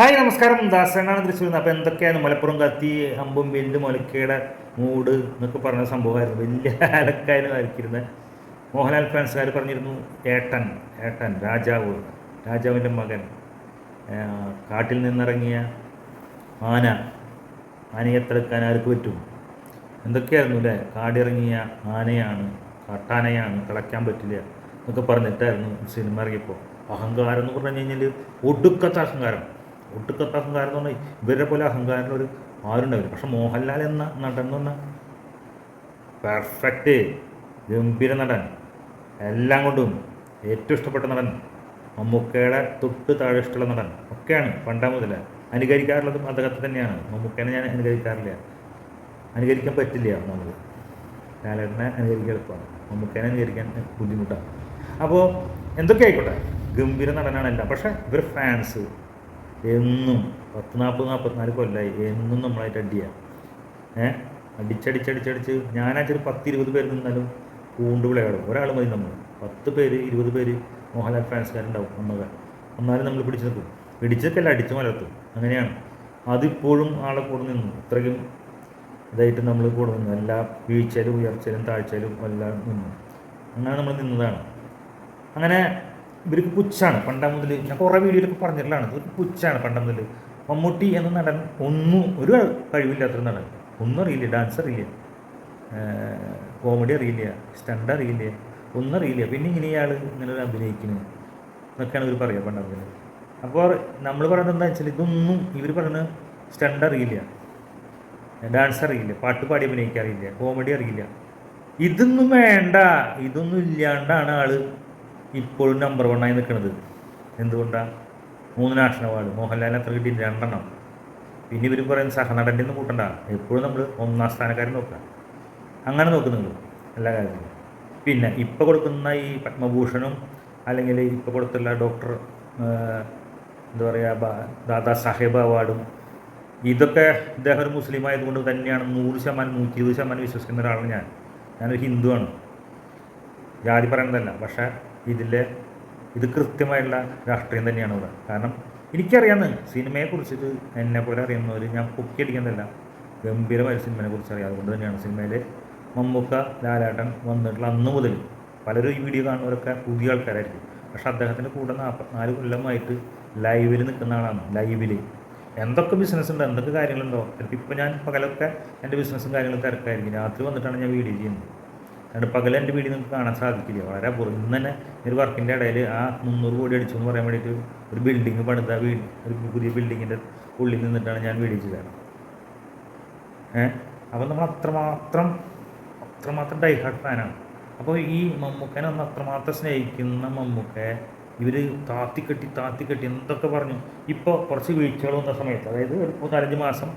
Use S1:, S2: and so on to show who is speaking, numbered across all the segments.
S1: Hi നമസ്കാരം. ദാസനാണ് തൃശ്ശൂർ അപ്പോൾ എന്തൊക്കെയാണ് മലപ്പുറം കത്തി അമ്പും വെല്ല് മുലക്കയുടെ മൂട് എന്നൊക്കെ പറഞ്ഞ സംഭവമായിരുന്നു. വലിയ അലക്കായിരുന്നു ആയിരിക്കുന്നത്. മോഹൻലാൽ ഫാൻസുകാർ പറഞ്ഞിരുന്നു ഏട്ടൻ ഏട്ടൻ രാജാവ് രാജാവിന്റെ മകൻ കാട്ടിൽ നിന്നിറങ്ങിയ ആന ആനയെ തടുക്കാൻ ആർക്ക് പറ്റും? എന്തൊക്കെയായിരുന്നു അല്ലേ? കാടിറങ്ങിയ ആനയാണ് കാട്ടാനയാണ് തിളയ്ക്കാൻ പറ്റില്ല എന്നൊക്കെ പറഞ്ഞിട്ടായിരുന്നു സിനിമ ഇറങ്ങിയപ്പോൾ. അഹങ്കാരം എന്ന് പറഞ്ഞു കഴിഞ്ഞാൽ ഒടുക്കത്തെ അഹങ്കാരം. ഒടുക്കത്തെ അഹങ്കാരം എന്ന് പറഞ്ഞാൽ ഇവരെ പോലെ അഹങ്കാരം ഒരു ആരുണ്ടാവില്ല. പക്ഷെ മോഹൻലാൽ എന്ന നടൻ എന്ന് പറഞ്ഞാൽ പെർഫെക്റ്റ് ഗംഭീര നടൻ. എല്ലാം കൊണ്ടും ഏറ്റവും ഇഷ്ടപ്പെട്ട നടൻ. മമ്മൂക്കയുടെ തൊട്ട് താഴെ ഇഷ്ടമുള്ള നടൻ. ഒക്കെയാണ് പണ്ടാ മുതലേ. അനുകരിക്കാറുള്ളതും അദ്ദേഹത്തെ തന്നെയാണ്. മമ്മൂക്കേനെ ഞാൻ അനുകരിക്കാറില്ല. അനുകരിക്കാൻ പറ്റില്ല നമുക്ക് ലാലേട്ടനെ അനുകരിക്കാൻ എളുപ്പമാണ്. മമ്മൂക്കേനെ അനുകരിക്കാൻ ബുദ്ധിമുട്ടാണ്. അപ്പോൾ എന്തൊക്കെ ആയിക്കോട്ടെ? ഗംഭീര നടനാണ് എല്ലാം. പക്ഷേ ഇവർ ഫാൻസ് എന്നും പത്ത് നാൽപ്പത് നാൽപ്പത്തിനാല് കൊല്ലമായി എന്നും നമ്മളായിട്ട് അടിയാണ് ഏഹ് അടിച്ചടിച്ചടിച്ചടിച്ച് ഞാനാച്ചൊരു പത്ത് ഇരുപത് പേര് നിന്നാലും പൂണ്ട് വിളയാടും. ഒരാൾ മതി നമ്മൾ പത്ത് പേര് ഇരുപത് പേര് മോഹൻലാൽ ഫാൻസുകാരുണ്ടാവും ഒന്നൊക്കെ എന്നാലും നമ്മൾ പിടിച്ചു നിൽക്കും. പിടിച്ചൊക്കെയല്ല അടിച്ചു മലർത്തും. അങ്ങനെയാണ്. അതിപ്പോഴും ആളെ കൂടെ നിന്നു ഇത്രയ്ക്കും ഇതായിട്ട് നമ്മൾ കൂടെ നിന്നു എല്ലാ വീഴ്ചയിലും ഉയർച്ചയിലും താഴ്ചയിലും എല്ലാം നിന്നു. അങ്ങനെ നമ്മൾ നിന്നതാണ്. അങ്ങനെ ഇവർക്ക് പുച്ഛാണ്. പണ്ട മുതൽ ഞാൻ കുറേ വീഡിയോയിലൊക്കെ പറഞ്ഞിട്ടുള്ളതാണ്. ഇവർക്ക് പുച്ഛാണ് പണ്ട മുതൽ മമ്മൂട്ടി എന്ന നടൻ ഒന്നും ഒരു കഴിവില്ലാത്തൊരു നടൻ. ഒന്നും അറിയില്ല. ഡാൻസ് അറിയില്ല. കോമഡി അറിയില്ല. സ്റ്റണ്ട് അറിയില്ല. ഒന്നും അറിയില്ല. പിന്നെ ഇങ്ങനെ ഇയാൾ ഇങ്ങനെ ഒരു അഭിനയിക്കുന്നു എന്നൊക്കെയാണ് ഇവർ പറയുക പണ്ട മുതൽ അപ്പോൾ നമ്മൾ പറയുന്നത് എന്താ വെച്ചാൽ ഇതൊന്നും ഇവർ പറയുന്നത് സ്റ്റണ്ട് അറിയില്ല. ഡാൻസ് അറിയില്ല. പാട്ട് പാടി അഭിനയിക്കാൻ അറിയില്ല കോമഡി അറിയില്ല. ഇതൊന്നും വേണ്ട. ഇതൊന്നും ഇല്ലാണ്ടാണ് ആൾ ഇപ്പോഴും നമ്പർ വണ്ണായി നിൽക്കുന്നത് എന്തുകൊണ്ടാണ് മൂന്ന് നാഷണൽ അവാർഡ് മോഹൻലാലിന് അത്ര കിട്ടി രണ്ടെണ്ണം. പിന്നെ ഇവർ പറയുന്ന സഹനടന്റെ ഒന്നും കൂട്ടണ്ട. എപ്പോഴും നമ്മൾ ഒന്നാം സ്ഥാനക്കാരൻ നോക്കുക. അങ്ങനെ നോക്കുന്നുള്ളൂ എല്ലാ കാര്യത്തിലും. പിന്നെ ഇപ്പോൾ കൊടുക്കുന്ന ഈ പത്മഭൂഷണും അല്ലെങ്കിൽ ഇപ്പോൾ കൊടുത്തുള്ള ഡോക്ടർ എന്താ പറയുക ദാദാ സാഹേബ് അവാർഡും ഇതൊക്കെ ഇദ്ദേഹം ഒരു മുസ്ലിം ആയതുകൊണ്ട് തന്നെയാണ് നൂറ് ശതമാനം നൂറ്റി ഇരുപത് ശതമാനം വിശ്വസിക്കുന്ന ഒരാളാണ് ഞാൻ. ഞാനൊരു ഹിന്ദുവാണ്. ജാതി പറയുന്നതല്ല പക്ഷേ ഇതിലെ ഇത് കൃത്യമായിട്ടുള്ള രാഷ്ട്രീയം തന്നെയാണ് ഇവിടെ. കാരണം എനിക്കറിയാമെന്ന് സിനിമയെക്കുറിച്ചിട്ട് എന്നെ പോലെ അറിയുന്നവർ ഞാൻ പൊക്കിയടിക്കുന്നതല്ല. ഗംഭീരമായ സിനിമയെ കുറിച്ച് അറിയാം. അതുകൊണ്ട് തന്നെയാണ് സിനിമയിൽ മമ്മൂക്ക ലാലാട്ടൻ വന്നിട്ടുള്ള അന്ന് മുതൽ പലരും ഈ വീഡിയോ കാണുന്നവരൊക്കെ പുതിയ ആൾക്കാരായിരിക്കും. പക്ഷെ അദ്ദേഹത്തിന്റെ കൂടെ നാൽപ്പത്തിനാല് കൊല്ലമായിട്ട് ലൈവിൽ നിൽക്കുന്ന ആളാണ് ലൈവിൽ എന്തൊക്കെ ബിസിനസ് ഉണ്ട്? എന്തൊക്കെ കാര്യങ്ങളുണ്ടോ? ചിലപ്പോൾ ഇപ്പോൾ ഞാൻ പകലൊക്കെ എന്റെ ബിസിനസ്സും കാര്യങ്ങളും തിരക്കായിരിക്കും. രാത്രി വന്നിട്ടാണ് ഞാൻ വീഡിയോ ചെയ്യുന്നത്. അതുകൊണ്ട് പകൽ എന്റെ വീഡിയോ നിങ്ങൾക്ക് കാണാൻ സാധിക്കില്ല? വളരെ അപൂർവം. ഇന്ന് തന്നെ ഒരു വർക്കിന്റെ ഇടയിൽ ആ മുന്നൂറ് കോടി അടിച്ചു എന്ന് പറയാൻ വേണ്ടിയിട്ട് ഒരു ബിൽഡിങ് പണിത വീട് ഒരു പുതിയ ബിൽഡിങ്ങിന്റെ ഉള്ളിൽ നിന്നിട്ടാണ് ഞാൻ വീഡിയോ ചെയ്തത്. ഏഹ് അപ്പം നമ്മൾ അത്രമാത്രം അത്രമാത്രം ഡൈഹാർട്ട് ഫാനാണ് അപ്പോൾ ഈ മമ്മൂക്കനെ ഒന്ന് അത്രമാത്രം സ്നേഹിക്കുന്ന മമ്മൂക്കയെ ഇവർ താത്തിക്കെട്ടി താത്തിക്കെട്ടി എന്തൊക്കെ പറഞ്ഞു. ഇപ്പോൾ കുറച്ച് വീഴ്ചകൾ വന്ന സമയത്ത് അതായത് ഒരു നാലഞ്ച് മാസം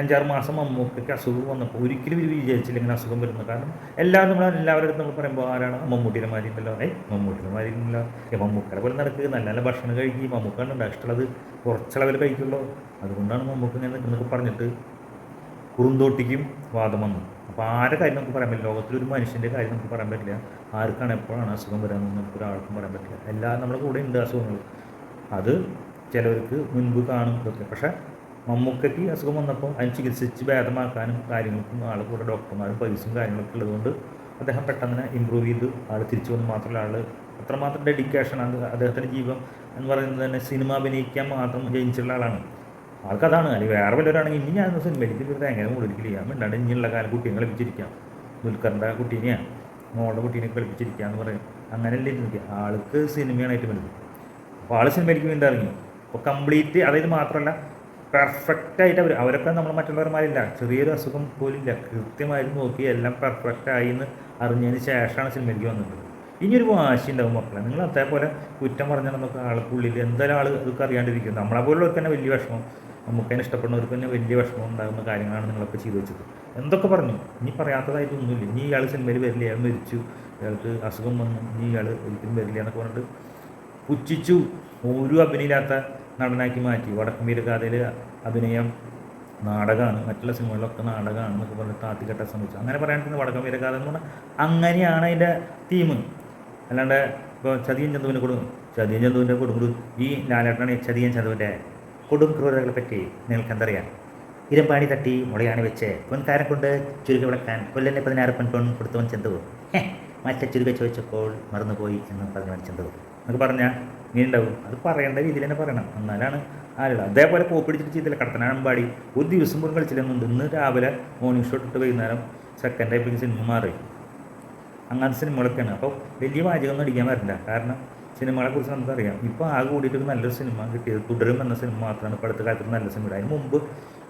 S1: അഞ്ചാറ് മാസം അമ്മൂക്കൊക്കെ അസുഖം വന്നപ്പോൾ ഒരിക്കലും ഇവർ വിചാരിച്ചില്ല ഇങ്ങനെ അസുഖം വരുന്നത് കാരണം എല്ലാവരും നമ്മൾ എല്ലാവരുടെ നമ്മൾ പറയുമ്പോൾ ആരാണ് മമ്മൂട്ടിയുടെ മാതിരി ഉണ്ടല്ലോ? അതെ മമ്മൂട്ടിയുടെ മാതിരി ഇല്ല മമ്മൂക്കയുടെ പോലെ നടക്കുക നല്ല നല്ല ഭക്ഷണം കഴിക്കുക മമ്മൂക്കാണ് ഇഷ്ടമുള്ളത് കുറച്ചളവിൽ കഴിക്കുള്ളൂ. അതുകൊണ്ടാണ് മമ്മൂക്ക് ഇങ്ങനെ നിൽക്കുന്നതൊക്കെ പറഞ്ഞിട്ട് കുറുന്തോട്ടിക്കും വാദം വന്നു. അപ്പോൾ ആരുടെ കാര്യം നമുക്ക് പറയാൻ പറ്റില്ല? ലോകത്തിലൊരു മനുഷ്യന്റെ കാര്യം നമുക്ക് പറയാൻ പറ്റില്ല. ആർക്കാണ് എപ്പോഴാണ് അസുഖം വരാമെന്ന് നമുക്ക് ഒരാൾക്കും പറയാൻ പറ്റില്ല. എല്ലാ നമ്മുടെ കൂടെ ഉണ്ട് അസുഖങ്ങൾ. അത് ചിലവർക്ക് മുൻപ് കാണും ഇതൊക്കെ. പക്ഷേ മമ്മൂക്കയ്ക്ക് അസുഖം വന്നപ്പോൾ അതിന് ചികിത്സിച്ച് ഭേദമാക്കാനും കാര്യങ്ങൾക്കും ആൾ കൂടെ ഡോക്ടർമാരും പൈസയും കാര്യങ്ങളൊക്കെ ഉള്ളതുകൊണ്ട് അദ്ദേഹം പെട്ടെന്ന് ഇമ്പ്രൂവ് ചെയ്ത് ആൾ തിരിച്ചു വന്ന് മാത്രമല്ല ആൾ അത്രമാത്രം ഡെഡിക്കേഷനാണ് അദ്ദേഹത്തിന്റെ ജീവൻ എന്ന് പറയുന്നത് തന്നെ സിനിമ അഭിനയിക്കാൻ മാത്രം ജനിച്ചിട്ടുള്ള ആളാണ്. ആൾക്കതാണ്. അല്ലെങ്കിൽ വേറെ വല്ലവരാണെങ്കിൽ ഇനി ഞാൻ സിനിമയിലേക്ക് വെറുതെ എങ്ങനെ മുകളിലേക്ക് ഞാൻ മിണ്ടാണ്ട് ഇനിയുള്ള കാലം കുട്ടികളെ കളിപ്പിച്ചിരിക്കാം ദുൽഖറിന്റെ കുട്ടീനെയാണ്. മോളുടെ കുട്ടീനെ കളിപ്പിച്ചിരിക്കുക എന്ന് പറയും. അങ്ങനെയല്ലേ എനിക്ക്. ആൾക്ക് സിനിമയാണ് ഏറ്റവും വലുത്. അപ്പോൾ ആൾ സിനിമയിലേക്ക് വീണ്ടും ഇറങ്ങി. അപ്പോൾ കംപ്ലീറ്റ് അതായത് മാത്രമല്ല പെർഫെക്റ്റ് ആയിട്ട് അവർ അവരൊക്കെ നമ്മൾ മറ്റുള്ളവന്മാരില്ല. ചെറിയൊരു അസുഖം പോലും ഇല്ല. കൃത്യമായിട്ട് നോക്കി എല്ലാം പെർഫെക്റ്റ് ആയി എന്ന് അറിഞ്ഞതിന് ശേഷമാണ് സിനിമയിലേക്ക് വന്നത്. ഇനിയൊരു വാശി ഉണ്ടാവും മക്കളെ. നിങ്ങൾ അതേപോലെ കുറ്റം പറഞ്ഞാൽ നമുക്ക് ആൾക്കുള്ളിൽ എന്തായാലും ആൾ ഇതൊക്കെ അറിയാണ്ടിരിക്കും. നമ്മളെ പോലുള്ളവർക്ക് തന്നെ വലിയ വിഷമം. നമുക്ക് ഇഷ്ടപ്പെടുന്നവർക്ക് തന്നെ വലിയ വിഷമം ഉണ്ടാകുന്ന കാര്യങ്ങളാണ് നിങ്ങളൊക്കെ ചെയ്തു വെച്ചത്. എന്തൊക്കെ പറഞ്ഞു? ഇനി പറയാത്തതായിട്ടൊന്നുമില്ല നീ ഇയാൾ സിനിമയിൽ വരില്ല. ഇയാൾ മരിച്ചു. ഇയാൾക്ക് അസുഖം വന്നു. നീ ഇയാൾ ഒരിക്കലും വരില്ല എന്നൊക്കെ പറഞ്ഞിട്ട് പുച്ഛിച്ചു. ഒരു അഭിനയില്ലാത്ത നടനാക്കി മാറ്റി. വടക്കം വീരഗാഥയിൽ അഭിനയം നാടകമാണ് മറ്റുള്ള സിനിമകളിലൊക്കെ നാടകമാണ് എന്നൊക്കെ പറഞ്ഞിട്ട് താത്തിക്കെട്ടാൻ ശ്രമിച്ചു. അങ്ങനെ പറയാൻ വടക്കം വീരഗാഥ എന്ന് പറഞ്ഞാൽ അങ്ങനെയാണ് അതിന്റെ തീം അല്ലാണ്ട് ഇപ്പോൾ ചതിയൻ ചന്തുവിനെ കൊടുക്കും. ചതിയൻ ചന്തുവിന്റെ കൊടുക്കും ഈ ലാലേട്ടനാണ് ചതിയൻ ചന്തുവിന്റെ കൊടും ക്രൂരതകളെ പറ്റി നിങ്ങൾക്ക് എന്തറിയാം ഇരുമ്പാണി തട്ടി മുളയാണി വെച്ച് പൊൻകാരം കൊണ്ട് ചുരുക്കി വിളക്കാൻ കൊല്ലനെ പതിനാറ് പൊൻ പൊൺ കൊടുത്തവൻ ചെന്തവു. ഹേ മറ്റേ ചുരുക ചോദിച്ചപ്പോൾ മറന്നുപോയി എന്ന് പറഞ്ഞവൻ ചെന്തവു. എന്നൊക്കെ പറഞ്ഞാൽ നീ ഉണ്ടാവും അത് പറയേണ്ട രീതിയിൽ തന്നെ പറയണം. എന്നാലാണ് ആരുള്ള അതേപോലെ പോപ്പിടിച്ചിട്ട് ചെയ്തില്ല കടത്തനാഴമ്പാടി ഒരു ദിവസം പോലും കളിച്ചില്ലെന്നുണ്ട്. ഇന്ന് രാവിലെ മോർണിംഗ് ഷോ ഇട്ട് വൈകുന്നേരം സെക്കൻഡ് ആയി സിനിമ മാറി. അങ്ങനത്തെ സിനിമകളൊക്കെയാണ്. അപ്പോൾ വലിയ വാചകമൊന്നും അടിക്കാൻ വരില്ല കാരണം സിനിമകളെക്കുറിച്ച് നമുക്കറിയാം. ഇപ്പോൾ ആകെ കൂടിയിട്ട് നല്ലൊരു സിനിമ കിട്ടിയത് തുടരും എന്ന സിനിമ മാത്രമാണ്. ഇപ്പോൾ അടുത്ത കാലത്ത് നല്ല സിനിമ അതിന് മുമ്പ്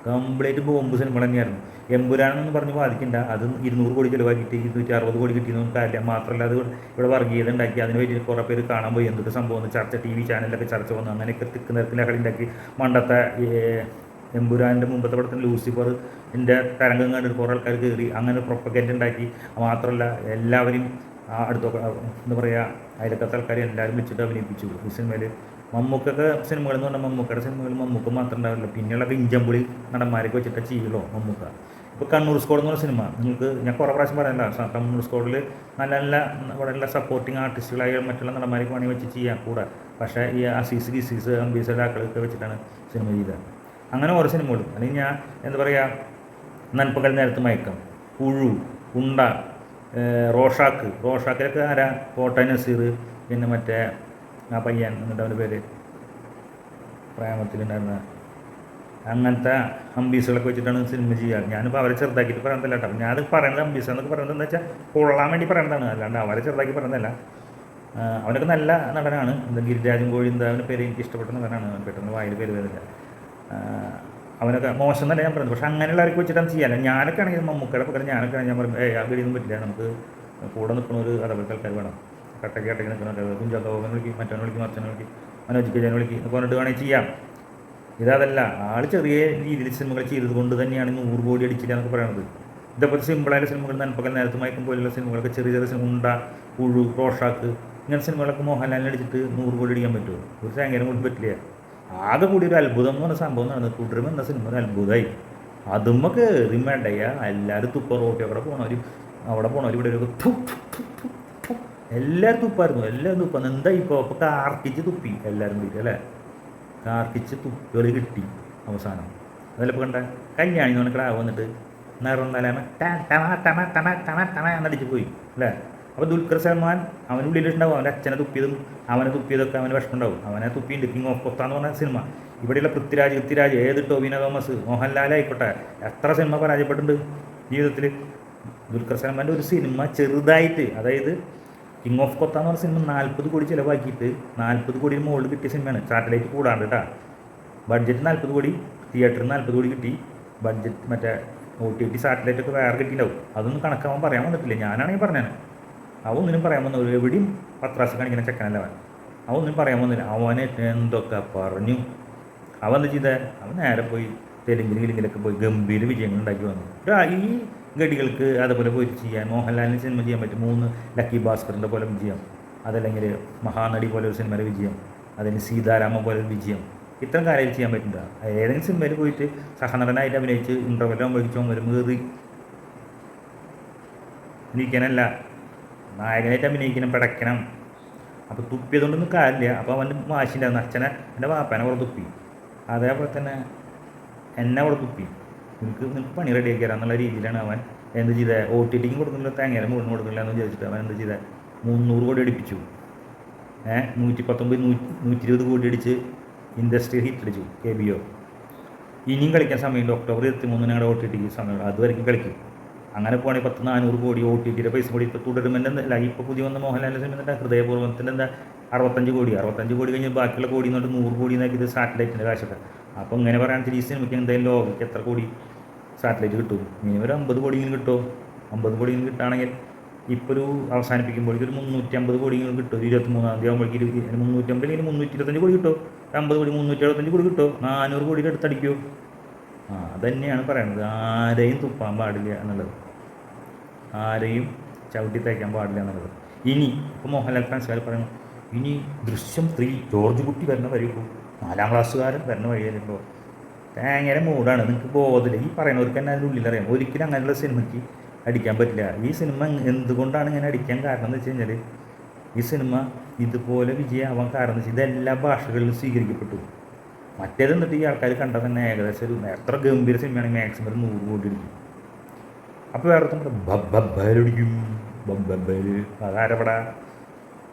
S1: കംപ്ലീറ്റ് ബോംബ് സിനിമകൾ തന്നെയായിരുന്നു. എമ്പുരാനെന്ന് പറഞ്ഞ് ബാധിക്കണ്ട. അത് ഇരുന്നൂറ് കോടി ചിലവാക്കിയിട്ട് ഇരുന്നൂറ്റി അറുപത് കോടി കിട്ടിയെന്നൊന്നും കാര്യമില്ല മാത്രമല്ല അത് ഇവിടെ വർഗീയത ഉണ്ടാക്കി അതിന് വേണ്ടി കുറേ പേര് കാണാൻ പോയി. എന്തൊക്കെ സംഭവം ചർച്ച ടി വി ചാനലിലൊക്കെ ചർച്ച വന്നു. അങ്ങനെയൊക്കെ തിക്ക് നിരക്കിൽ ലഹളി ഉണ്ടാക്കി. മണ്ടത്തെ എമ്പുരാന്റെ മുമ്പത്തെ പടത്തിന് ലൂസിഫർ എന്റെ തരംഗം കണ്ടിട്ട് കുറേ ആൾക്കാർ കയറി അങ്ങനെ പ്രൊപ്പഗൻഡ് ഉണ്ടാക്കി. മാത്രമല്ല എല്ലാവരും അടുത്തൊക്കെ എന്താ പറയുക അയലക്കത്തെ ആൾക്കാരെ എല്ലാവരും വെച്ചിട്ട് അഭിനയിപ്പിച്ചു. ഈ സിനിമയിൽ മമ്മൂക്കൊക്കെ സിനിമകൾ എന്ന് പറഞ്ഞാൽ മമ്മൂക്കയുടെ സിനിമകൾ മമ്മൂക്ക മാത്രം ഉണ്ടാവില്ല. പിന്നെയുള്ള വിഞ്ചമ്പുളി നടന്മാരൊക്കെ വെച്ചിട്ട് ചെയ്യുള്ളൂ മമ്മൂക്ക. ഇപ്പോൾ കണ്ണൂർ സ്കോഡ് എന്ന് പറഞ്ഞ സിനിമ നിങ്ങൾക്ക് ഞാൻ കുറേ പ്രാവശ്യം പറയാനില്ല കണ്ണൂർ സ്കോഡിൽ നല്ല നല്ല ഇവിടെയുള്ള സപ്പോർട്ടിങ് ആർട്ടിസ്റ്റുകളായ മറ്റുള്ള നടന്മാരൊക്കെ വേണമെങ്കിൽ വെച്ച് ചെയ്യാം കൂടെ. പക്ഷേ ഈ അസീസ് ഗിസീസ് അംബീസയുടെ ആക്കളൊക്കെ വെച്ചിട്ടാണ് സിനിമ ചെയ്തത്. അങ്ങനെ ഓരോ സിനിമകളും അല്ലെങ്കിൽ ഞാൻ എന്താ പറയുക നൻപകൽ നേരത്ത് മയക്കം പുഴു ഉണ്ട റോഷാക്ക്. റോഷാക്കിലൊക്കെ ആരാ? കോട്ട നസീർ പിന്നെ മറ്റേ ആ പയ്യൻ എന്നിട്ട് അവന്റെ പേര് പ്രേമത്തിലുണ്ടായിരുന്ന. അങ്ങനത്തെ അംബീസുകളൊക്കെ വെച്ചിട്ടാണ് സിനിമ ചെയ്യുക. ഞാനിപ്പോൾ അവരെ ചെറുതാക്കിയിട്ട് പറയുന്നതല്ല കേട്ടോ. ഞാനത് പറയുന്നത് അംബീസ് എന്നൊക്കെ പറയുന്നത് എന്താ വെച്ചാൽ കൊള്ളാൻ വേണ്ടി പറയുന്നതാണ്. അല്ലാണ്ട് അവരെ ചെറുതാക്കി പറയുന്നതല്ല. അവനൊക്കെ നല്ല നടനാണ്. എന്താ ഗിരിരാജൻ കോഴി എന്താ അവന്റെ പേര് എനിക്ക് ഇഷ്ടപ്പെട്ട നടനാണ്. പെട്ടെന്ന് വായിൽ പേര് വരുന്നില്ല അവനൊക്കെ മോശം തന്നെ ഞാൻ പറയുന്നത്. പക്ഷെ അങ്ങനെയുള്ളവർക്ക് വെച്ചിട്ടാണ് ചെയ്യാൻ ഞാനൊക്കെ ആണെങ്കിൽ മമ്മൂക്കയുടെ പകരം ഞാനൊക്കെ ആണെങ്കിൽ ഞാൻ പറയും ഏ ആ വീടിയൊന്നും പറ്റില്ല. നമുക്ക് കൂടെ നിൽക്കുന്ന ഒരു അതേപോലത്തെ ആൾക്കാർ വേണം. കട്ടക്ക് കട്ടക്ക് നിൽക്കുന്ന ആൾക്കാർ കുഞ്ചാത്തോവൻ വിളിക്കും മറ്റവനെ വിളിക്കും മറ്റവനെ വിളിക്കും മനോജിക്ക് കജാനെ വിളിക്കും എന്നൊക്കെ പറഞ്ഞിട്ട് വേണമെങ്കിൽ ചെയ്യാം. ഇതല്ല ആൾ ചെറിയ രീതിയിൽ സിനിമകൾ ചെയ്തത് കൊണ്ട് തന്നെയാണ് നൂറ് കോടി അടിച്ചില്ല എന്നൊക്കെ പറയുന്നത് ഇതേപോലെ സിമ്പിളായ സിനിമകൾ നൻപകൽ നേരത്തെ മയക്കം പോലുള്ള സിനിമകളൊക്കെ ചെറിയ ചെറിയ സിനിമ ഉണ്ട പുഴു റോഷാക്ക് ഇങ്ങനെ സിനിമകളൊക്കെ മോഹൻലാലിനെ അടിച്ചിട്ട് നൂറ് കോടി അടിക്കാൻ പറ്റുമോ? ഒരു സാങ്കേതികം കൊണ്ട് പറ്റില്ല. ആകെ കൂടി ഒരു അത്ഭുതം എന്ന് പറഞ്ഞ സംഭവം നടന്നത് തുടരും എന്ന സിനിമ ഒരു അത്ഭുതമായി അതുമ്മ കയറി വേണ്ടയ്യ എല്ലാവരും തുപ്പ റോട്ടി അവിടെ പോകണവർ അവിടെ പോണവർ ഇവിടെ ഒരു എല്ലാവരും തുപ്പായിരുന്നു എല്ലാവരും തുപ്പാന്ന് എന്താ ഇപ്പോൾ അപ്പോൾ കാർക്കിച്ച് തുപ്പി എല്ലാവരും കൂടി അല്ലേ കാർക്കിച്ച് തുപ്പുകൾ കിട്ടി അവസാനം അതല്ല കണ്ട കല്യാണി എന്ന് പറഞ്ഞ വന്നിട്ട് നിറം ടമ ടമ ടമ ടമ ടമ എന്നടിച്ച് പോയി അല്ലേ അപ്പോൾ ദുൽഖർ സൽമാൻ അവന് ഉള്ളിലുണ്ടാവും അവന്റെ അച്ഛനെ തുപ്പിയതും അവനെ തുപ്പിയതൊക്കെ അവന് വിഷമുണ്ടാവും അവനെ തുപ്പിയുണ്ട് കിങ് ഓഫ് കൊത്താന്ന് പറഞ്ഞ സിനിമ ഇവിടെയുള്ള പൃഥ്വിരാജ് പൃഥ്വിരാജ് ഏത് ടോവിന തോമസ് മോഹൻലാൽ ആയിക്കോട്ടെ എത്ര സിനിമ പരാജയപ്പെട്ടിട്ടുണ്ട് ജീവിതത്തിൽ ദുൽഖർ സൽമാന്റെ ഒരു സിനിമ ചെറുതായിട്ട് അതായത് കിങ് ഓഫ് കൊത്ത എന്ന് പറഞ്ഞ സിനിമ നാൽപ്പത് കോടി ചിലവാക്കിയിട്ട് നാൽപ്പത് കോടിയിൽ മുകളിൽ കിട്ടിയ സിനിമയാണ് സാറ്റലൈറ്റ് കൂടാണ്ട് കേട്ടോ ബഡ്ജറ്റ് നാൽപ്പത് കോടി തിയേറ്ററിൽ നാൽപ്പത് കോടി കിട്ടി. ബഡ്ജറ്റ് മറ്റേ ഒ ടി ടി സാറ്റലൈറ്റ് ഒക്കെ വേറെ കിട്ടിയിട്ടുണ്ടാവും. അതൊന്നും കണക്കാവാൻ പറയാൻ വന്നിട്ടില്ല. ഞാനാണെങ്കിൽ പറഞ്ഞത് അവ ഒന്നിനും പറയാൻ വന്നു എവിടെയും പത്രാസ് കാണിക്കുന്ന ചെക്കനല്ല അവൻ. അവ ഒന്നും പറയാൻ വന്നില്ല. അവനെ എന്തൊക്കെ പറഞ്ഞു? അവൻ എന്താ ചെയ്തേ? അവൻ നേരെ പോയി തെലുങ്കിലും ഇല്ലെങ്കിലൊക്കെ പോയി ഗംഭീര വിജയങ്ങൾ ഉണ്ടാക്കി വന്നു. ഈ ഗഡികൾക്ക് അതേപോലെ പോയി ചെയ്യാൻ. മോഹൻലാലിന് സിനിമ ചെയ്യാൻ പറ്റും മൂന്ന് ലക്കി ഭാസ്കറിന്റെ പോലെ വിജയം. അതല്ലെങ്കിൽ മഹാനടി പോലെ ഒരു സിനിമയുടെ വിജയം. അതിന് സീതാരാമ പോലെ ഒരു വിജയം. ഇത്തരം കാര്യങ്ങൾ ചെയ്യാൻ പറ്റില്ല ഏതെങ്കിലും സിനിമയിൽ പോയിട്ട് സഹനടനായിട്ട് അഭിനയിച്ച് ഇന്റർവെല്ലോ വഹിച്ചോ വരും കയറി ഇരിക്കാനല്ല നായകനായിട്ട് അഭിനയിക്കണം പിടയ്ക്കണം. അപ്പോൾ തുപ്പിയതുകൊണ്ടൊന്നും കാര്യമില്ല. അപ്പോൾ അവന്റെ മാഷിന്റെ അച്ഛനെ എന്റെ വാപ്പനെ അവിടെ തുപ്പി. അതേപോലെ തന്നെ എന്നെ അവിടെ തുപ്പി. നിനക്ക് നിനക്ക് പണി റെഡിയാക്കി തരാം എന്നുള്ള രീതിയിലാണ് അവൻ എന്ത് ചെയ്തത് ഒ ടി ടിക്കും കൊടുക്കുന്നില്ല തേങ്ങയിലും മുഴുവൻ കൊടുക്കുന്നില്ല എന്ന് ചോദിച്ചിട്ട് അവൻ എന്ത് ചെയ്തത് മുന്നൂറ് കോടി അടിപ്പിച്ചു. ഏഹ് നൂറ്റി പത്തൊമ്പത് നൂറ്റി നൂറ്റി ഇരുപത് കോടി അടിച്ച് ഇൻഡസ്ട്രി ഹിറ്റ് അടിച്ചു കെ ബി ഒ ഇനിയും കളിക്കാൻ സമയമുണ്ട്. ഒക്ടോബർ ഇരുപത്തി മൂന്നിന് ഞങ്ങളുടെ ഒ ടി ടിക്ക് സമയമുണ്ട്. അതുവരെയും കളിക്കും. അങ്ങനെ പോകണമെങ്കിൽ പത്ത് നാനൂറ് കോടി ഒ ടി ടിയുടെ പൈസ കൂടി ഇപ്പോൾ തുടരുമെന്റെ അല്ല ഇപ്പോൾ പുതിയ വന്ന മോഹൻലാലിന്റെ സിനിമ ഹൃദയപൂർവത്തിന്റെ എന്താ അറുപത്തഞ്ച് കോടി അറുപത്തഞ്ച് കോടി കഴിഞ്ഞാൽ ബാക്കിയുള്ള കോടി എന്നിട്ട് നൂറ് കോടി എന്നാക്കിയത് സാറ്റലൈറ്റിന്റെ കാശൊക്കെ. അപ്പോൾ ഇങ്ങനെ പറയാൻ ഈ സിനിമയ്ക്ക് എന്തായാലും ലോകയ്ക്ക് എത്ര കോടി സാറ്റലൈറ്റ് കിട്ടും? മിനിമം ഒരു അമ്പത് കോടിയെങ്കിലും കിട്ടുമോ അമ്പത് കോടിയെങ്കിലും കിട്ടുകയാണെങ്കിൽ ഇപ്പോൾ ഒരു അവസാനിപ്പിക്കുമ്പോഴേക്കും ഒരു മുന്നൂറ്റി അമ്പത് കോടിയെങ്കിലും കിട്ടും. ഇരുപത്തി മൂന്നാം തീയതി ആകുമ്പോഴേക്കും ഇരുപത്തി മുന്നൂറ്റി അമ്പത് അല്ലെങ്കിൽ മുന്നൂറ്റി ഇരുപത്തഞ്ച് കോടി കിട്ടുമോ അമ്പത് കോടി മുന്നൂറ്റി എഴുപത്തഞ്ച് കോടി കിട്ടുമോ നാനൂറ് കോടിയുടെ അടുത്തടിക്കുമോ ആ അതന്നെയാണ് പറയുന്നത് ആരെയും തുപ്പാൻ പാടില്ല എന്നുള്ളത്. ആരെയും ചവിട്ടി തയ്ക്കാൻ പാടില്ല എന്നുള്ളത്. ഇനി ഇപ്പോൾ മോഹൻലാൽ ഫാൻസുകാർ പറയുന്നു ഇനി ദൃശ്യം ത്രീ ജോർജ് കുട്ടി വരുന്ന വഴിയുള്ളൂ നാലാം ക്ലാസ്സുകാരൻ വരണ വഴി വരുമ്പോൾ ഭയങ്കര മൂടാണ് നിങ്ങൾക്ക് ബോധമില്ല. ഈ പറയുന്നവർക്ക് തന്നെ അതിന്റെ ഉള്ളിൽ അറിയാം ഒരിക്കലും അങ്ങനെയുള്ള സിനിമയ്ക്ക് അടിക്കാൻ പറ്റില്ല. ഈ സിനിമ എന്തുകൊണ്ടാണ് ഇങ്ങനെ അടിക്കാൻ കാരണം എന്ന് വെച്ച് കഴിഞ്ഞാൽ ഈ സിനിമ ഇതുപോലെ വിജയമാവാൻ കാരണം എന്ന് വെച്ചാൽ ഇതെല്ലാ ഭാഷകളിലും സ്വീകരിക്കപ്പെട്ടു. മറ്റേത് എന്നിട്ട് ഈ ആൾക്കാർ കണ്ടാൽ തന്നെ ഏകദേശം ഒരു എത്ര ഗംഭീര സിനിമയാണ് മാക്സിമം ഒരു നൂറ് കോടി അടിക്കും അപ്പോൾ വേറെ നമ്മുടെ ബബ്ബബയിലടിക്കും ബബ്ബബയിൽ അതാരപ്പെടാ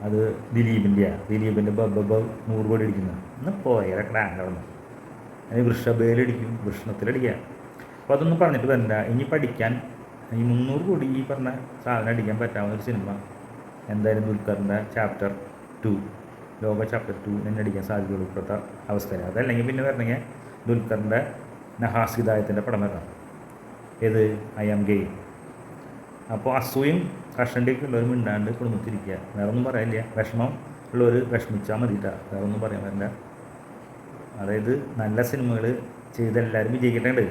S1: അത് ദിലീപിന്റെയാണ് ദിലീപിന്റെ ബബ്ബ നൂറ് കോടി അടിക്കുന്നത് ഇന്ന് പോയ നിന്ന്. അതിന് വൃഷഭയിലടിക്കും വൃഷ്ണത്തിലടിക്കാം. അപ്പോൾ അതൊന്നും പറഞ്ഞിട്ട് വേണ്ട ഇനി പഠിക്കാൻ ഈ മുന്നൂറ് കോടി ഈ പറഞ്ഞ സാധനം അടിക്കാൻ പറ്റാവുന്ന ഒരു സിനിമ എന്തായാലും ദുൽഖറിന്റെ chapter two Lokah chapter two തന്നെ അടിക്കാൻ സാധ്യതയുള്ളൂ ഇപ്പോഴത്തെ അവസ്ഥയിൽ അതല്ലെങ്കിൽ പിന്നെ വരണമെങ്കിൽ ദുൽഖറിന്റെ നഹാസ് ഹിദായത്തിന്റെ പടം വരണം. ഏത്? I am game. അപ്പോൾ അസൂയും കഷണ്ടിയൊക്കെ ഉള്ളവരും മിണ്ടാണ്ട് കുടുംബത്തിരിക്കുക വേറെ ഒന്നും പറയാനില്ല. വിഷമം ഉള്ളവർ വിഷമിച്ചാൽ മതിയിട്ടാ വേറെ ഒന്നും പറയാൻ പറ്റില്ല. അതായത് നല്ല സിനിമകൾ ചെയ്ത് എല്ലാവരും വിജയിക്കട്ടെ